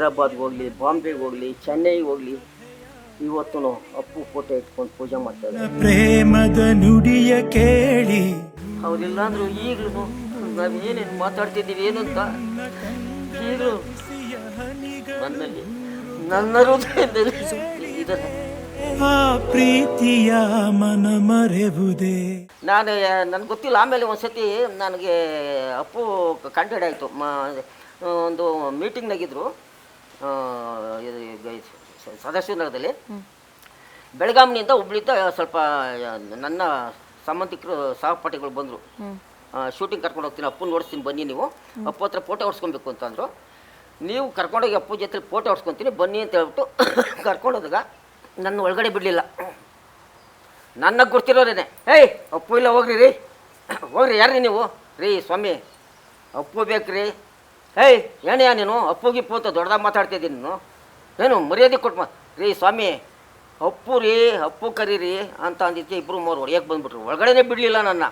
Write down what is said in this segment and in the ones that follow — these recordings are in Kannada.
ಹೈದರಾಬಾದ್ಗೆ ಹೋಗ್ಲಿ ಬಾಂಬೆಗೆ ಹೋಗಲಿ ಚೆನ್ನೈಗೆ ಹೋಗ್ಲಿ ಇವತ್ತು ಅಪ್ಪು ಫೋಟೋ ಇಟ್ಕೊಂಡು ಪೂಜೆ ಮಾಡ್ತಾರೆ ಪ್ರೇಮದ ನುಡಿಯ ಕೇಳಿ. ಅವರಿಲ್ಲ ಅಂದ್ರು ಈಗಲೂ ನಾವು ಏನೇನು ಮಾತಾಡ್ತಿದ್ದೀವಿ ಏನಂತ ಈಗಲೂ ನನ್ನಲ್ಲಿ ನನ್ನ ಹೃದಯದಲ್ಲಿ ಇದ್ದಾರೆ ಆ ಪ್ರೀತಿಯ ಮನ ಮರೆಬುದೇ ನಾನು ನನ್ಗೆ ಗೊತ್ತಿಲ್ಲ ಆಮೇಲೆ ಒಂದ್ಸತಿ ನನಗೆ ಅಪ್ಪು ಕಂಟೆಡ್ ಆಯಿತು. ಮ ಒಂದು ಮೀಟಿಂಗ್ನಾಗಿದ್ದರು ಸದಸ್ಯ ನಗರದಲ್ಲಿ ಬೆಳಗಾವಿನಿಂದ ಹುಬ್ಳಿಂದ ಸ್ವಲ್ಪ ನನ್ನ ಸಂಬಂಧಿಕರು ಸಹಪಾಠಿಗಳು ಬಂದರು. ಶೂಟಿಂಗ್ ಕರ್ಕೊಂಡು ಹೋಗ್ತೀನಿ ಅಪ್ಪನ ಓಡಿಸ್ತೀನಿ ಬನ್ನಿ ನೀವು. ಅಪ್ಪ ಹತ್ರ ಫೋಟೋ ಹೊಡ್ಸ್ಕೊಬೇಕು ಅಂತಂದರು ನೀವು ಕರ್ಕೊಂಡೋಗಿ ಅಪ್ಪು ಜೊತೆ ಫೋಟೋ ಹೊಡ್ಸ್ಕೊತೀನಿ ಬನ್ನಿ ಅಂತ ಹೇಳ್ಬಿಟ್ಟು ಕರ್ಕೊಂಡೋದಾಗ ನನ್ನ ಒಳಗಡೆ ಬಿಡಲಿಲ್ಲ. ನನ್ನ ಗುರ್ತಿರೋರೇನೆ. ಏಯ್ ಅಪ್ಪು ಇಲ್ಲ ಹೋಗ್ರಿ ರೀ. ಹೋಗ್ರಿ ಯಾರ್ರಿ ನೀವು? ರೀ ಸ್ವಾಮಿ ಅಪ್ಪು ಬೇಕು ರೀ ಏಯ್ ಏನೇ ನೀನು? ಅಪ್ಪು ಗಿಪ್ಪು ಅಂತ ದೊಡ್ಡದಾಗ ಮಾತಾಡ್ತಿದ್ದೀನಿ ನೀನು. ಏನು ಮರ್ಯಾದೆ ಕೊಟ್ಟು ರೀ ಸ್ವಾಮಿ ಅಪ್ಪು ರೀ ಅಪ್ಪು ಕರೀರಿ ಅಂತ ಅಂದಿದ್ದೆ ಇಬ್ಬರು ಮೂರು ಹೊಡೆಯಕ್ಕೆ ಬಂದ್ಬಿಟ್ರು. ಒಳಗಡೆನೇ ಬಿಡಲಿಲ್ಲ ನನ್ನ.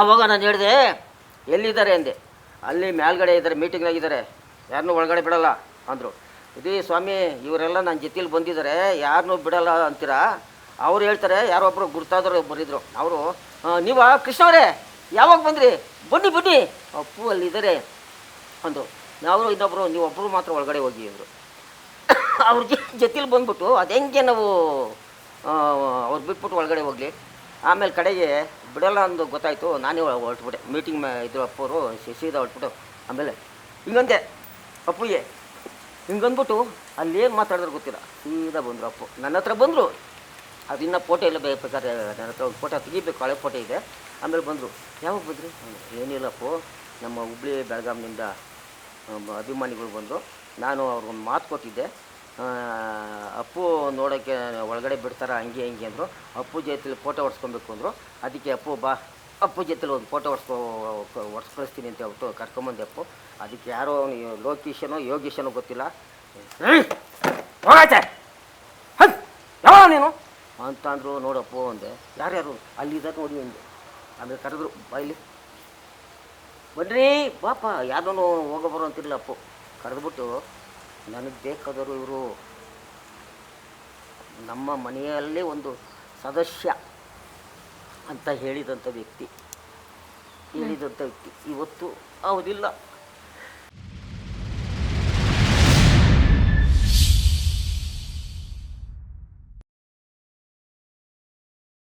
ಅವಾಗ ನಾನು ಹೇಳಿದೆ ಎಲ್ಲಿದ್ದಾರೆ ಅಂದೆ. ಅಲ್ಲಿ ಮೇಲ್ಗಡೆ ಇದ್ದಾರೆ ಮೀಟಿಂಗ್ನಾಗಿದ್ದಾರೆ ಯಾರನ್ನೂ ಒಳಗಡೆ ಬಿಡಲ್ಲ ಅಂದರು. ಇದೇ ಸ್ವಾಮಿ ಇವರೆಲ್ಲ ನನ್ನ ಜೊತೆಲಿ ಬಂದಿದ್ದಾರೆ ಯಾರನ್ನೂ ಬಿಡಲ್ಲ ಅಂತೀರಾ? ಅವ್ರು ಹೇಳ್ತಾರೆ ಯಾರೋ ಒಬ್ಬರು ಗುರ್ತಾದ್ರು ಬರಿದ್ರು ಅವರು ನೀವಾ ಕೃಷ್ಣವರೇ ಯಾವಾಗ ಬಂದ್ರಿ? ಬನ್ನಿ ಬನ್ನಿ. ಅಪ್ಪು ಅಲ್ಲಿದ್ದಾರೆ ಅಂದರು. ನಾವು ಇನ್ನೊಬ್ಬರು ನೀವು ಒಬ್ಬರು ಮಾತ್ರ ಒಳಗಡೆ ಹೋಗಿ ಅಂದರು. ಅವ್ರ ಜೊತೆಲಿ ಬಂದ್ಬಿಟ್ಟು ಅದು ನಾವು ಅವ್ರು ಬಿಟ್ಬಿಟ್ಟು ಒಳಗಡೆ ಹೋಗಲಿ. ಆಮೇಲೆ ಕಡೆಗೆ ಬಿಡಲ್ಲ ಅಂದು ಗೊತ್ತಾಯಿತು, ನಾನೇ ಹೊರಟ್ಬಿಟ್ಟೆ. ಮೀಟಿಂಗ್ ಮೇ, ಇದ್ರು ಅಪ್ಪವರು ಸೀದಾ ಹೊರಟ್ಬಿಟ್ಟು, ಆಮೇಲೆ ಹಿಂಗಂದೆ ಅಪ್ಪುಗೆ. ಹಿಂಗಂದ್ಬಿಟ್ಟು ಅಲ್ಲಿ ಏನು ಮಾತಾಡಿದ್ರು ಗೊತ್ತಿಲ್ಲ. ಸೀದಾ ಬಂದರು ಅಪ್ಪು. ನನ್ನ ಹತ್ರ ಬಂದರು. ಅದಿನ್ನ ಫೋಟೋ ಎಲ್ಲ ಬೇಕಾದ್ರೆ ನನ್ನ ಹತ್ರ ಒಂದು ಫೋಟೋ ತೆಗಿಬೇಕು, ಹಳೆ ಫೋಟೋ ಇದೆ. ಆಮೇಲೆ ಬಂದರು. ಯಾವಾಗ ಬಂದ್ರಿ? ಏನಿಲ್ಲ ಏನಿಲ್ಲಪ್ಪು ನಮ್ಮ ಹುಬ್ಳಿ ಬೆಳಗಾಂನಿಂದ ಅಭಿಮಾನಿಗಳು ಬಂದರು. ನಾನು ಅವ್ರಿಗೊಂದು ಮಾತು ಕೊಟ್ಟಿದ್ದೆ. ಅಪ್ಪು ನೋಡೋಕ್ಕೆ ಒಳಗಡೆ ಬಿಡ್ತಾರ, ಹಂಗೆ ಹಿಂಗೆ ಅಂದರು. ಅಪ್ಪು ಜೊತೆಲಿ ಫೋಟೋ ಹೊಡ್ಸ್ಕೊಬೇಕು ಅಂದರು. ಅದಕ್ಕೆ ಅಪ್ಪು, ಬಾ, ಅಪ್ಪು ಜೊತೆಲಿ ಒಂದು ಫೋಟೋ ಹೊಡ್ಸ್ಕೊ ಹೊಡ್ಸ್ ಕಳಿಸ್ತೀನಿ ಅಂತ ಹೇಳ್ಬಿಟ್ಟು ಕರ್ಕೊಂಬಂದೆ ಅಪ್ಪು. ಅದಕ್ಕೆ ಯಾರೋ ಅವ್ನು ಲೋಕೇಶನೋ, ಯೋಗೇಶನೋ ಗೊತ್ತಿಲ್ಲ! ಯಾವ ನೀನು? ಅಂತ ಅಂದರು ನೋಡಪ್ಪು ಅಂದೆ. ಯಾರ್ಯಾರು? ಅಲ್ಲಿದ್ದಾರೆ ನೋಡಿ ಅಂದೆ. ಆಮೇಲೆ ಕರೆದ್ರು ಬಾಯ್ಲಿ ಬನ್ರಿ ಬಾಪ ಯಾವುದೋ ಹೋಗೋ ಬರೋ ಅಂತಿರಲಿಲ್ಲ ಅಪ್ಪು. ಕರೆದ್ಬಿಟ್ಟು ನನಗೆ ಬೇಕಾದರೂ ಇವರು ನಮ್ಮ ಮನೆಯಲ್ಲೇ ಒಂದು ಸದಸ್ಯ ಅಂತ ಹೇಳಿದಂಥ ವ್ಯಕ್ತಿ ಹೇಳಿದಂಥ ವ್ಯಕ್ತಿ. ಇವತ್ತು ಅವರಿಲ್ಲ